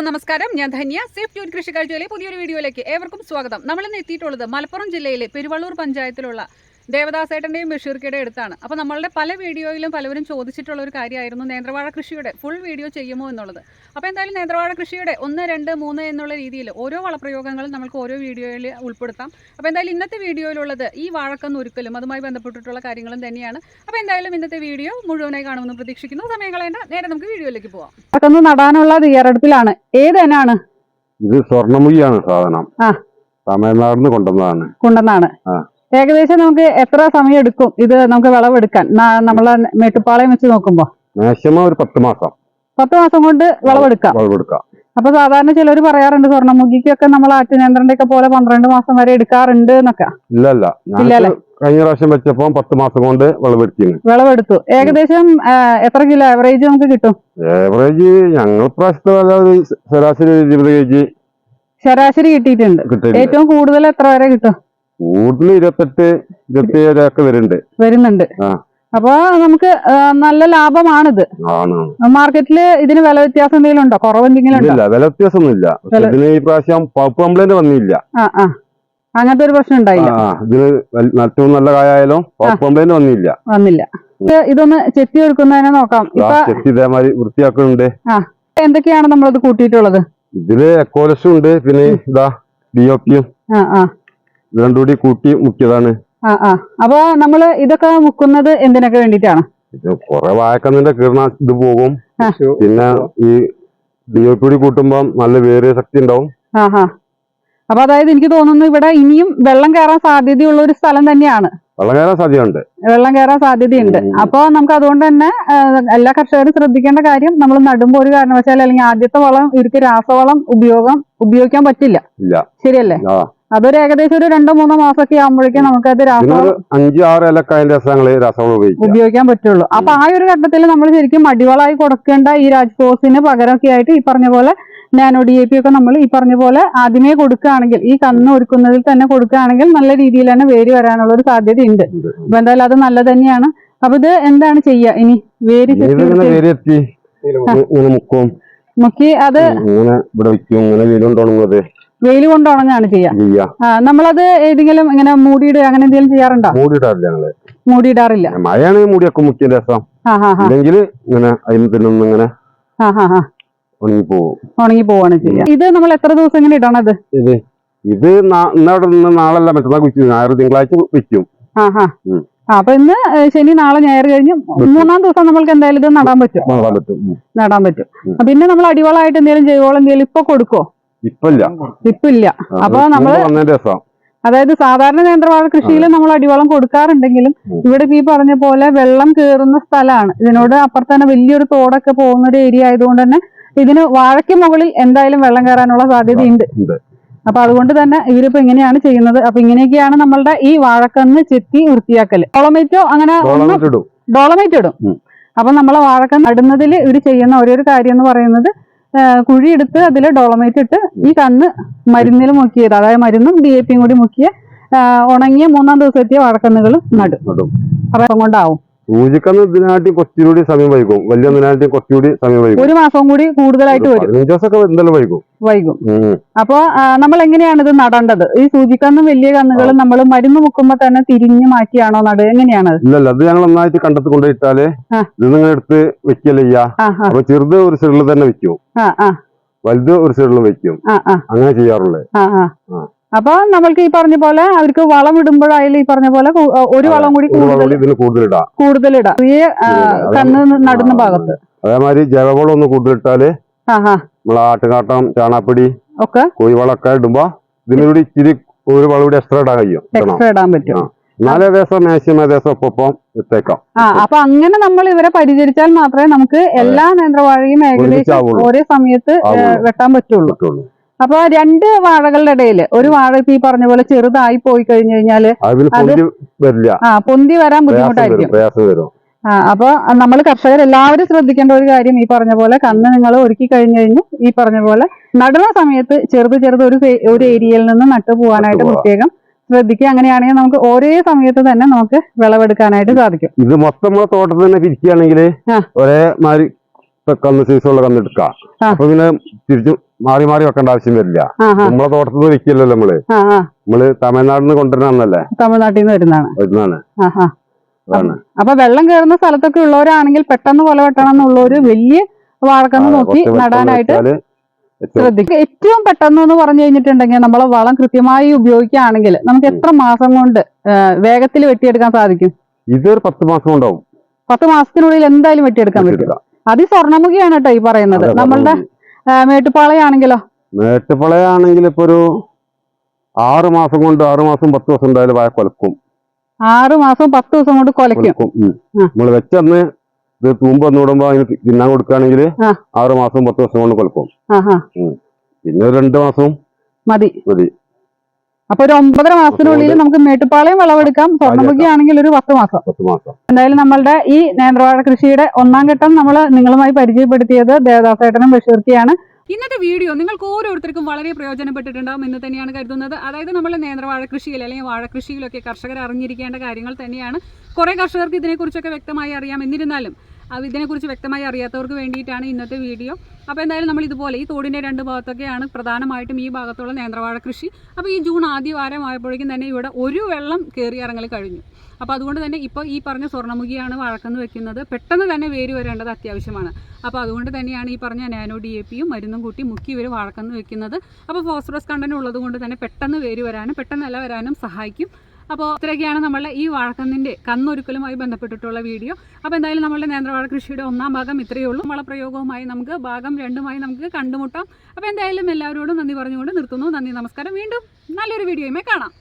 എല്ലാവർക്കും നമസ്കാരം. ഞാൻ ധന്യ. സേഫ് ജോയിൻ കൃഷി കാഴ്ചയിലെ പുതിയൊരു വീഡിയോയിലേക്ക് ഏവർക്കും സ്വാഗതം. നമ്മളിന്ന് എത്തിയിട്ടുള്ളത് മലപ്പുറം ജില്ലയിലെ പെരുവള്ളൂർ പഞ്ചായത്തിലുള്ള ദേവദാസേട്ടന്റെയും ബഷീർക്കയുടെ അടുത്താണ്. അപ്പോൾ നമ്മളുടെ പല വീഡിയോയിലും പലവരും ചോദിച്ചിട്ടുള്ള ഒരു കാര്യമായിരുന്നു നേന്ത്രവാഴ കൃഷിയുടെ. ഫുൾ വീഡിയോ ചെയ്യുമോ എന്നുള്ളത്. അപ്പോൾ എന്തായാലും നേന്ത്രവാഴ കൃഷിയുടെ ഒന്ന് രണ്ട് മൂന്ന് എന്നുള്ള രീതിയിൽ ഓരോ വളപ്രയോഗങ്ങളും നമുക്ക് ഓരോ വീഡിയോയിൽ ഉൾപ്പെടുത്താം. അപ്പോൾ എന്തായാലും ഇന്നത്തെ വീഡിയോയിലുള്ളത് ഈ വാഴക്കന്ന് ഒരുക്കലും അതുമായി ബന്ധപ്പെട്ടിട്ടുള്ള കാര്യങ്ങളും തന്നെയാണ്. അപ്പോൾ എന്തായാലും ഇന്നത്തെ വീഡിയോ മുഴുവനായി കാണുമെന്ന് പ്രതീക്ഷിക്കുന്നു. സമയം കളയേണ്ട. നേരെ നമുക്ക് വീഡിയോയിലേക്ക് പോവാം. അതൊന്ന് നടാനുള്ള തയ്യാറെടുപ്പിലാണ്. ഏത് ഇനാണ് ഇത് സ്വർണമുഖിയാണ് സാധനം. നിന്ന് കൊണ്ടുവന്നതാണ്. കൊണ്ടുവന്നാണ് ആ. ഏകദേശം നമുക്ക് എത്ര സമയം എടുക്കും ഇത് നമുക്ക് വിളവെടുക്കാൻ? നമ്മളെ മേട്ടുപ്പാളയം വെച്ച് നോക്കുമ്പോ? മാക്സിമം ഒരു പത്ത് മാസം. പത്ത് മാസം കൊണ്ട് വിളവെടുക്കാം. വിളവെടുക്കാം. അപ്പൊ സാധാരണ ചിലർ പറയാറുണ്ട് സ്വർണമുഖിക്കൊക്കെ നമ്മൾ ആറ്റുനേന്ത്രന്റെ ഒക്കെ പോലെ പന്ത്രണ്ട് മാസം വരെ എടുക്കാറുണ്ട് എന്നൊക്കെ. ഇല്ല ഇല്ല ഇല്ല അല്ലേ? ഞാൻ കഴിഞ്ഞ പ്രാവശ്യം വെച്ചപ്പോ പത്ത് മാസം കൊണ്ട് വിളവെടുത്തു വിളവെടുത്തു. ഏകദേശം എത്ര കിലോ ആവറേജ് നമുക്ക് കിട്ടും? ഏവറേജ് ഞങ്ങൾ പ്രാവശ്യത്തെ ശരാശരി ഒരു ഇരുപത് കെ ജി ശരാശരി കിട്ടിയിട്ടുണ്ട്. ഏറ്റവും കൂടുതൽ എത്ര വരെ കിട്ടും? കൂടുതൽ ഇരുപത്തെട്ട് ഇരുപത്തിയേഴൊക്കെ വരുന്നുണ്ട്. വരുന്നുണ്ട്. അപ്പൊ നമുക്ക് നല്ല ലാഭമാണിത്. മാർക്കറ്റിൽ ഇതിന് വില വ്യത്യാസം എന്തെങ്കിലും ഉണ്ടോ? കുറവ് എന്തെങ്കിലും ഉണ്ടോ? ഇല്ല വില വ്യത്യാസമൊന്നുമില്ല. പക്ഷെ ഇതിന് ഈ പ്രാവശ്യം കംപ്ലൈന്റ് വന്നില്ല. അങ്ങനത്തെ ഒരു പ്രശ്നം ഉണ്ടായില്ല. ആ ഇതിന് ഏറ്റവും നല്ല കായായാലും പൾപ്പ് കംപ്ലൈന്റ് വന്നില്ല. വന്നില്ല. ഇത് ഇതൊന്ന് ചെത്തി ഒരുക്കുന്നതിനെ നോക്കാം. ചെത്തി ഇതേമാതിരി വൃത്തിയാക്കുന്നുണ്ട്. എന്തൊക്കെയാണ് നമ്മളത് കൂട്ടിയിട്ടുള്ളത്? ഇതിൽ എക്കോലസും ഉണ്ട്. പിന്നെ ഇതാ ഡി ഒ പിയും ആ ആ. ഇത് രണ്ടും കൂടി കൂട്ടി മുക്കിയതാണ്. ആ ആ. അപ്പൊ നമ്മൾ ഇതൊക്കെ മുക്കുന്നത് എന്തിനൊക്കെ വേണ്ടിട്ടാണ് ഇത് വായക്കുന്നതിന്റെ വായക്കന്നിന്റെ കീർണ ഇത് പോകും. പിന്നെ ഈ ഡി ഒ പി കൂട്ടുമ്പോ നല്ല വേറെ ശക്തി ഉണ്ടാവും. അപ്പൊ അതായത് എനിക്ക് തോന്നുന്നു ഇവിടെ ഇനിയും വെള്ളം കയറാൻ സാധ്യതയുള്ള ഒരു സ്ഥലം തന്നെയാണ്. വെള്ളം കയറാൻ സാധ്യതയുണ്ട്. വെള്ളം കയറാൻ സാധ്യതയുണ്ട്. അപ്പോൾ അപ്പൊ നമുക്ക് അതുകൊണ്ട് തന്നെ എല്ലാ കർഷകരും ശ്രദ്ധിക്കേണ്ട കാര്യം നമ്മൾ നടുമ്പോൾ ഒരു കാരണവശാലും അല്ലെങ്കിൽ ആദ്യത്തെ വളം ഇവർക്ക് രാസവളം ഉപയോഗം ഉപയോഗിക്കാൻ പറ്റില്ല. ശരിയല്ലേ? അതൊരു ഏകദേശം ഒരു രണ്ടോ മൂന്നോ മാസമൊക്കെ ആകുമ്പോഴേക്കും നമുക്കത് അഞ്ച് ആറ് ഇലക്കായന്റെ രസങ്ങൾ ഉപയോഗിക്കാൻ പറ്റുള്ളൂ. അപ്പൊ ആ ഒരു ഘട്ടത്തിൽ നമ്മൾ ശരിക്കും മടിവളായി കൊടുക്കേണ്ട ഈ രാജ്കോസിന് പകരമൊക്കെ ആയിട്ട് ഈ പറഞ്ഞ പോലെ നാനോ ഡി എ പി ഒക്കെ നമ്മൾ ഈ പറഞ്ഞ പോലെ ആദ്യമേ കൊടുക്കുകയാണെങ്കിൽ ഈ കന്ന് ഒരുക്കുന്നതിൽ തന്നെ കൊടുക്കുകയാണെങ്കിൽ നല്ല രീതിയിൽ തന്നെ വേര് വരാനുള്ള ഒരു സാധ്യതയുണ്ട്. ഉണ്ട്. അപ്പൊ എന്തായാലും അത് നല്ല തന്നെയാണ്. അപ്പൊ ഇത് എന്താണ് ചെയ്യുക ഇനി വേര് മുക്കും. അത് ഇങ്ങനെ ഇവിടെ വെക്കും. ഇങ്ങനെ വെയിലുണ്ടോണത് വെയിൽ കൊണ്ട് ഉണങ്ങാണ് ചെയ്യാ. നമ്മളത് ഏതെങ്കിലും ഇങ്ങനെ മൂടിയിടുക അങ്ങനെ എന്തെങ്കിലും ചെയ്യാറുണ്ടോ? മൂടിയിടാറില്ല ഞങ്ങൾ. മൂടിയിടാറില്ല. മഴയാണെങ്കിൽ മൂടിയൊക്കെ മുക്കിയ രസം. ഇല്ലെങ്കിൽ ഇങ്ങനെ അതിനൊന്നും ഇങ്ങനെ ഉണങ്ങി പോവാണ് ചെയ്യുക ഇത് നമ്മൾ എത്ര ദിവസം ഇങ്ങനെ ഇടണത് ഇത് ഇത് ഇന്നവിടെ നിന്ന് നാളല്ല മറ്റന്നാൾ വെച്ചു ഞായർ തിങ്കളാഴ്ച വെക്കും. അപ്പൊ ഇന്ന് ശനി നാളെ ഞായർ കഴിഞ്ഞ് മൂന്നാം ദിവസം നമ്മൾക്ക് എന്തായാലും ഇത് നടാൻ പറ്റും. നടാൻ പറ്റും. നടാൻ പറ്റും. പിന്നെ നമ്മൾ അടിവളമായിട്ട് എന്തെങ്കിലും ജൈവവളം എന്തെങ്കിലും ഇപ്പൊ കൊടുക്കോ ഇപ്പൊ ഇപ്പില്ല. ഇപ്പൊ ഇല്ല ആ, അപ്പൊ നമ്മൾ അതായത് സാധാരണ നേന്ത്രവാഴ കൃഷിയിൽ നമ്മൾ അടിവളം കൊടുക്കാറുണ്ടെങ്കിലും ഇവിടെ ഈ പറഞ്ഞ പോലെ വെള്ളം കയറുന്ന സ്ഥലമാണ് ഇതിനോട് അപ്പുറത്ത് തന്നെ വലിയൊരു തോടൊക്കെ പോകുന്ന ഒരു ഏരിയ ആയതുകൊണ്ട് തന്നെ ഇതിന് വാഴയ്ക്ക് മുകളിൽ എന്തായാലും വെള്ളം കയറാനുള്ള സാധ്യതയുണ്ട്. അപ്പൊ അതുകൊണ്ട് തന്നെ ഇവരിപ്പോ ഇങ്ങനെയാണ് ചെയ്യുന്നത്. അപ്പൊ ഇങ്ങനെയൊക്കെയാണ് നമ്മളുടെ ഈ വാഴക്കന്ന് ചെത്തി വൃത്തിയാക്കൽ. ഡോളമേറ്റോ അങ്ങനെ ഡോളമേറ്റ് ഇടും. അപ്പൊ നമ്മളെ വാഴക്കന്ന് നടുന്നതിൽ ഇവർ ചെയ്യുന്ന ഒരേ ഒരു കാര്യം എന്ന് പറയുന്നത് കുഴിയെടുത്ത് അതിൽ ഡോളമേറ്റ് ഇട്ട് ഈ കണ്ണ് മരുന്നിൽ മുക്കിയത്. അതായത് മരുന്നും ഡി എ പിയും കൂടി മുക്കിയ ഉണങ്ങിയ മൂന്നാം ദിവസത്തെ വാഴക്കന്നുകൾ നടും. അപ്പം കൊണ്ടാവും. സൂചിക്കന്ന് ഇതിനാട്ടി കുറച്ചുകൂടി സമയം വൈകും. വലിയ ഒന്നിനാട്ടി കുറച്ചുകൂടി സമയം വൈകും. ഒരു മാസം കൂടി കൂടുതലായിട്ട് വരും. പതിനഞ്ച് ദിവസമൊക്കെ എന്തായാലും വൈകും. വൈകും. അപ്പൊ നമ്മൾ എങ്ങനെയാണ് ഇത് നടേണ്ടത്? ഈ സൂചിക്കന്നും വലിയ കന്നുകൾ നമ്മൾ മരുന്ന് മുക്കുമ്പോ തന്നെ തിരിഞ്ഞു മാറ്റിയാണോ നടുക എങ്ങനെയാണ്? ഇല്ലല്ല അത് ഞങ്ങൾ ഒന്നായിട്ട് കണ്ടത്ത് കൊണ്ടുപോയിട്ടാൽ. ഇത് നിങ്ങൾ എടുത്ത് ആ അപ്പൊ ചെറുത് ഒരു സൈഡിൽ തന്നെ വെക്കും. വലുത് ഒരു സൈഡിലും വെക്കും. അങ്ങനെ ചെയ്യാറുള്ളത്. അപ്പൊ നമ്മൾക്ക് ഈ പറഞ്ഞ പോലെ അവർക്ക് വളം ഇടുമ്പോഴായാലും ഈ പറഞ്ഞ പോലെ ഒരു വളം കൂടി കൂടുതൽ കൂടുതലിടാം. കൂടുതലിടാം. ചെറിയ കന്ന് നടുന്ന ഭാഗത്ത്. അതേമാതിരി ജൈവവളം ഒന്ന് കൂടുതൽ ഇട്ടാൽ നമ്മളെ ആട്ടുകാട്ടം ചാണാപ്പൊടി ഒക്കെ കോഴിവളമൊക്കെ ഇടുമ്പോ ഇതിനൂടി ഇച്ചിരി ഒരു വളം കൂടി എക്സ്ട്രാ ഇടാൻ കഴിയും. എക്സ്ട്രാ ഇടാൻ പറ്റും. നാല് ദിവസം മാക്സിമം ദിവസം ഒപ്പം ഇട്ടേക്കാം. ആ അപ്പൊ അങ്ങനെ നമ്മൾ ഇവരെ പരിചരിച്ചാൽ മാത്രമേ നമുക്ക് എല്ലാ നേന്ത്രവാഴയും ഏകദേശം. ഒരേ സമയത്ത് വെട്ടാൻ പറ്റുള്ളൂ. അപ്പൊ രണ്ട് വാഴകളുടെ ഇടയിൽ ഒരു വാഴ ഇപ്പൊ ഈ പറഞ്ഞ പോലെ ചെറുതായി പോയി കഴിഞ്ഞു കഴിഞ്ഞാൽ ആ പൊന്തി വരാൻ ബുദ്ധിമുട്ടായിരിക്കും. ആ അപ്പൊ നമ്മൾ കർഷകർ എല്ലാവരും ശ്രദ്ധിക്കേണ്ട ഒരു കാര്യം ഈ പറഞ്ഞ പോലെ കന്ന് നിങ്ങൾ ഒരുക്കി കഴിഞ്ഞു കഴിഞ്ഞു ഈ പറഞ്ഞ പോലെ നടുന്ന സമയത്ത് ചെറുത് ചെറുത് ഒരു ഒരു ഏരിയയിൽ നിന്ന് നട്ടു പോകാനായിട്ട്. പ്രത്യേകം ശ്രദ്ധിക്കുക. അങ്ങനെയാണെങ്കിൽ നമുക്ക് ഒരേ സമയത്ത് തന്നെ നമുക്ക് വിളവെടുക്കാനായിട്ട് സാധിക്കും. ഇത് മൊത്തം തോട്ടത്തിൽ തന്നെ പിരിക്കുകയാണെങ്കിൽ ഒരേ മാതിരി കന്ന് സൈസുള്ള കന്ന് എടുക്കാം. അപ്പൊ പിന്നെ തിരിച്ചു മാറി മാറി വെക്കേണ്ട ആവശ്യം വരില്ല. നമ്മളെ തോട്ടത്തിൽ നിന്ന് വെക്കില്ലല്ലോ നമ്മൾ. നമ്മൾ തമിഴ്നാട്ടിൽ നിന്ന് കൊണ്ടുവരുന്നല്ലേ തമിഴ്നാട്ടിൽ നിന്ന് വരുന്നതാണ്. വരുന്നതാണ് അപ്പൊ വെള്ളം കയറുന്ന സ്ഥലത്തൊക്കെ ഉള്ളവരാണെങ്കിൽ പെട്ടെന്ന് കൊല വെട്ടണം എന്നുള്ള ഒരു വലിയ വാഴക്കന്ന് നോക്കി നടാനായിട്ട് ശ്രദ്ധിക്കുക ഏറ്റവും പെട്ടെന്ന് എന്ന് പറഞ്ഞു കഴിഞ്ഞിട്ടുണ്ടെങ്കിൽ നമ്മളെ വളം കൃത്യമായി ഉപയോഗിക്കുകയാണെങ്കിൽ നമുക്ക് എത്ര മാസം കൊണ്ട് വേഗത്തിൽ വെട്ടിയെടുക്കാൻ സാധിക്കും? ഇതൊരു പത്ത് മാസം ഉണ്ടാവും പത്ത് മാസത്തിനുള്ളിൽ എന്തായാലും വെട്ടിയെടുക്കാൻ പറ്റും. എടുക്കാം. അതി സ്വർണമുഖിയാണ് കേട്ടോ ഈ പറയുന്നത്. നമ്മളുടെ മേട്ടുപ്പാളയാണെങ്കിലോ? മേട്ടുപാളയാണെങ്കിൽ ഇപ്പൊ ഒരു ആറ് മാസം കൊണ്ട് ആറു മാസം പത്ത് ദിവസം ഉണ്ടായാലും വായ കൊലക്കും. ആറ് മാസം പത്ത് ദിവസം കൊണ്ട് കൊലക്കും. നമ്മൾ വെച്ചന്ന് ഇത് തൂമ്പ് വന്ന് വിടുമ്പോ അതിന് തിന്നാൻ കൊടുക്കുകയാണെങ്കിൽ. ആറ് മാസം പത്ത് ദിവസം കൊണ്ട് കൊലക്കും. പിന്നെ രണ്ട് മാസം മതി. മതി. അപ്പൊ ഒരു ഒമ്പതര മാസത്തിനുള്ളിൽ നമുക്ക് മേട്ടുപ്പാളയം വിളവെടുക്കാം. സ്വർണമുഖി ആണെങ്കിൽ ഒരു പത്ത് മാസം. എന്തായാലും നമ്മളുടെ ഈ നേന്ത്രവാഴ കൃഷിയുടെ ഒന്നാം ഘട്ടം നമ്മൾ നിങ്ങളുമായി പരിചയപ്പെടുത്തിയത് ദേവദാസേട്ടനും ബഷീർക്കിയാണ് ഇന്നത്തെ വീഡിയോ നിങ്ങൾക്ക് ഓരോരുത്തർക്കും വളരെ പ്രയോജനപ്പെട്ടിട്ടുണ്ടാവും എന്ന് തന്നെയാണ് കരുതുന്നത്. അതായത് നമ്മൾ നേന്ത്രവാഴ കൃഷിയിൽ അല്ലെങ്കിൽ വാഴ വാഴകൃഷിയിലൊക്കെ കർഷകർ അറിഞ്ഞിരിക്കേണ്ട കാര്യങ്ങൾ തന്നെയാണ്. കുറേ കർഷകർക്ക് ഇതിനെക്കുറിച്ചൊക്കെ വ്യക്തമായി അറിയാം. എന്നിരുന്നാലും ഇതിനെക്കുറിച്ച് വ്യക്തമായി അറിയാത്തവർക്ക് വേണ്ടിയിട്ടാണ് ഇന്നത്തെ വീഡിയോ. അപ്പോൾ എന്തായാലും നമ്മൾ ഇതുപോലെ ഈ തോടിന്റെ രണ്ട് ഭാഗത്തൊക്കെയാണ് പ്രധാനമായിട്ടും ഈ ഭാഗത്തുള്ള നേന്ത്രവാഴ കൃഷി. അപ്പോൾ ഈ ജൂൺ ആദ്യ വാരം ആയപ്പോഴേക്കും തന്നെ ഇവിടെ ഒരു വെള്ളം കയറി ഇറങ്ങൽ കഴിഞ്ഞു. അപ്പോൾ അതുകൊണ്ട് തന്നെ ഇപ്പോൾ ഈ പറഞ്ഞ സ്വർണമുഖിയാണ് വഴക്കെന്ന് വെക്കുന്നത്. പെട്ടെന്ന് തന്നെ വേര് വരേണ്ടത് അത്യാവശ്യമാണ്. അപ്പോൾ അതുകൊണ്ട് തന്നെയാണ് ഈ പറഞ്ഞ നാനോ ഡി എ പിയും മരുന്നും കൂട്ടി മുക്കി ഇവർ വഴക്കെന്ന് വെക്കുന്നത്. അപ്പോൾ ഫോസ്ഫറസ് കണ്ടന്റ് ഉള്ളത് കൊണ്ട് തന്നെ പെട്ടെന്ന് വേര് വരാനും പെട്ടെന്നല്ല വരാനും സഹായിക്കും. അപ്പോൾ ഇത്രയൊക്കെയാണ് നമ്മളുടെ ഈ വാഴക്കന്നിന്റെ കന്നൊരുക്കലുമായി ബന്ധപ്പെട്ടിട്ടുള്ള വീഡിയോ. അപ്പോൾ എന്തായാലും നമ്മളുടെ നേന്ത്രവാഴ കൃഷിയുടെ ഒന്നാം ഭാഗം ഇത്രയേ ഉള്ളൂ. വളപ്രയോഗവുമായി നമുക്ക് ഭാഗം രണ്ടുമായി നമുക്ക് കണ്ടുമുട്ടാം. അപ്പോൾ എന്തായാലും എല്ലാവരോടും നന്ദി പറഞ്ഞുകൊണ്ട് നിർത്തുന്നു. നന്ദി നമസ്കാരം. വീണ്ടും നല്ലൊരു വീഡിയോയുമേ കാണാം.